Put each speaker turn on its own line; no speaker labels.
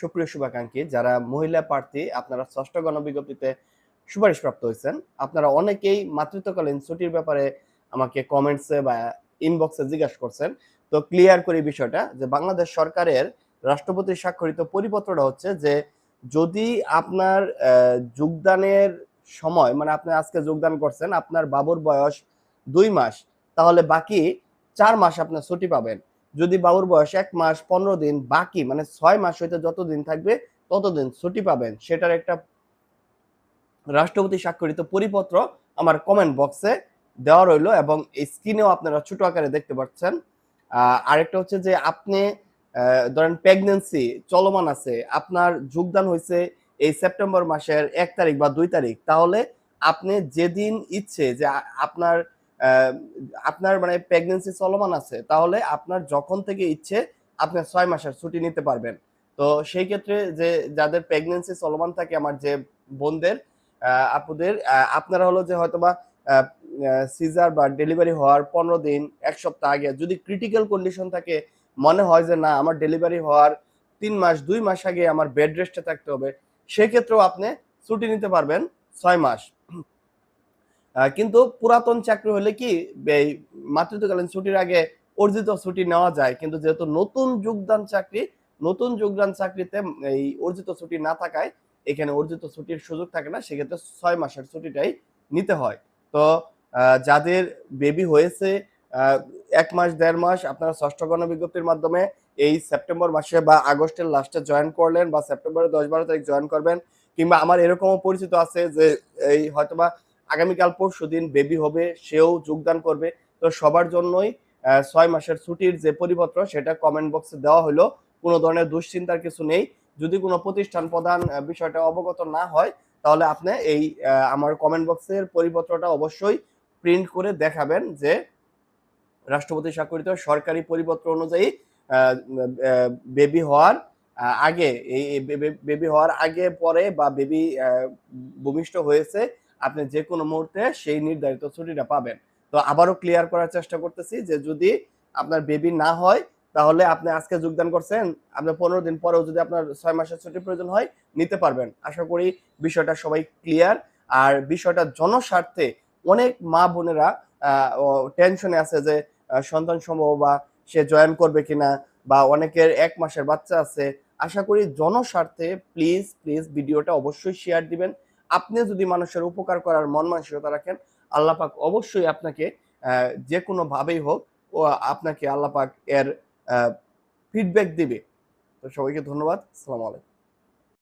সুপ্রিয় শুভাকাঙ্ক্ষী, যারা মহিলা প্রার্থী, আপনারা ষষ্ঠ গণবিজ্ঞপ্তিতে সুপারিশপ্রাপ্ত হয়েছেন। আপনারা অনেকেই মাতৃত্বকালীন ছুটির ব্যাপারে আমাকে কমেন্টসে বা ইনবক্সে জিজ্ঞাসা করছেন। তো ক্লিয়ার করি বিষয়টা যে বাংলাদেশ সরকারের রাষ্ট্রপতির স্বাক্ষরিত পরিপত্রটা হচ্ছে যে যদি আপনার যোগদানের সময় মানে আপনি আজকে যোগদান করছেন, আপনার বাবুর বয়স দুই মাস, তাহলে বাকি চার মাস আপনার ছুটি পাবেন। যদি বাবুর বয়স এক মাস পনেরো দিন, বাকি মানে ছয় মাস হইতে যত দিন থাকবে, ততদিন ছুটি পাবেন। সেটার একটা রাষ্ট্রপতি স্বাক্ষরিত পরিপত্র আমার কমেন্ট বক্সে দেওয়া রইল এবং এই স্ক্রিনেও আপনারা ছোট আকারে দেখতে পাচ্ছেন। আরেকটা হচ্ছে যে আপনি ধরেন প্রেগনেন্সি চলমান আছে, আপনার যোগদান হয়েছে এই সেপ্টেম্বর মাসের এক তারিখ বা দুই তারিখ, তাহলে আপনি যেদিন ইচ্ছে যে আপনার আপনার মানে প্রেগনেন্সি চলমান আছে, তাহলে আপনার যখন থেকে ইচ্ছে, আপনি ছয় মাসের ছুটি নিতে পারবেন। তো সেই ক্ষেত্রে যে যাদের প্রেগনেন্সি চলমান থাকে আমার যে বোনদের আপুদের আপনারা হলো যে হয়তোবা সিজার বা ডেলিভারি হওয়ার পনেরো দিন, এক সপ্তাহ আগে যদি ক্রিটিক্যাল কন্ডিশন থাকে, মনে হয় যে না, আমার ডেলিভারি হওয়ার তিন মাস, দুই মাস আগে আমার বেড রেস্টে থাকতে হবে, সেক্ষেত্রেও আপনি ছুটি নিতে পারবেন ছয় মাস। কিন্তু পুরাতন চাকরি হলে কি মাতৃত্বকালীন ছুটির আগে অর্জিত ছুটি নেওয়া যায়? কিন্তু যেহেতু নতুন যোগদান চাকরি, নতুন যোগদান চাকরিতে এই অর্জিত ছুটি না থাকায় এখানে অর্জিত ছুটির সুযোগ থাকে না, সেক্ষেত্রে ছয় মাসের ছুটিটাই নিতে হয়। তো যাদের বেবি হয়েছে এক মাস, দেড় মাস, আপনারা ষষ্ঠ গণবিজ্ঞপ্তির মাধ্যমে এই সেপ্টেম্বর মাসে বা আগস্টের লাস্টে জয়েন করলেন বা সেপ্টেম্বরের দশ বারো তারিখ জয়েন করবেন, কিংবা আমার এরকমও পরিচিত আছে যে এই হয়তোবা আগামীকাল পরশু দিন বেবি হবে, সেও যোগদান করবে। তো সবার জন্যই ছয় মাসের ছুটির যে পরিপত্র, সেটা কমেন্ট বক্সে দেওয়া হলো। কোনো ধরনের দুশ্চিন্তার কিছু নেই। যদি কোনো প্রতিষ্ঠান প্রধান বিষয়টা অবগত না হয়, তাহলে আপনি এই আমার কমেন্ট বক্সের পরিপত্রটা অবশ্যই প্রিন্ট করে দেখাবেন যে রাষ্ট্রপতি স্বাক্ষরিত সরকারি পরিপত্র অনুযায়ী বেবি হওয়ার আগে, এই বেবি হওয়ার আগে পরে বা বেবি ভূমিষ্ঠ হয়েছে আপনি যে কোনো মুহূর্তে সেই নির্ধারিত ছুটিটা পাবেন। তো আবারও ক্লিয়ার করার চেষ্টা করতেছি যে যদি আপনার বেবি না হয়, তাহলে আপনি আজকে যোগদান করছেন আপনার পনেরো দিন পরেও যদি আপনার ছয় মাসের ছুটির প্রয়োজন হয়, নিতে পারবেন। আশা করি বিষয়টা সবাই ক্লিয়ার আর বিষয়টা জনস্বার্থে অনেক মা বোনেরা টেনশনে আছে যে সন্তান সম্ভব বা সে জয়েন করবে কিনা বা অনেকের এক মাসের বাচ্চা আছে। আশা করি জনস্বার্থে প্লিজ প্লিজ ভিডিওটা অবশ্যই শেয়ার দিবেন। আপনি যদি মানুষের উপকার করার মন মানসিকতা রাখেন আল্লাপাক অবশ্যই আপনাকে যে কোনো ভাবেই হোক, ও আপনাকে আল্লাপাক এর ফিডব্যাক দিবে। তো সবাইকে ধন্যবাদ। সালাম আলাইকুম।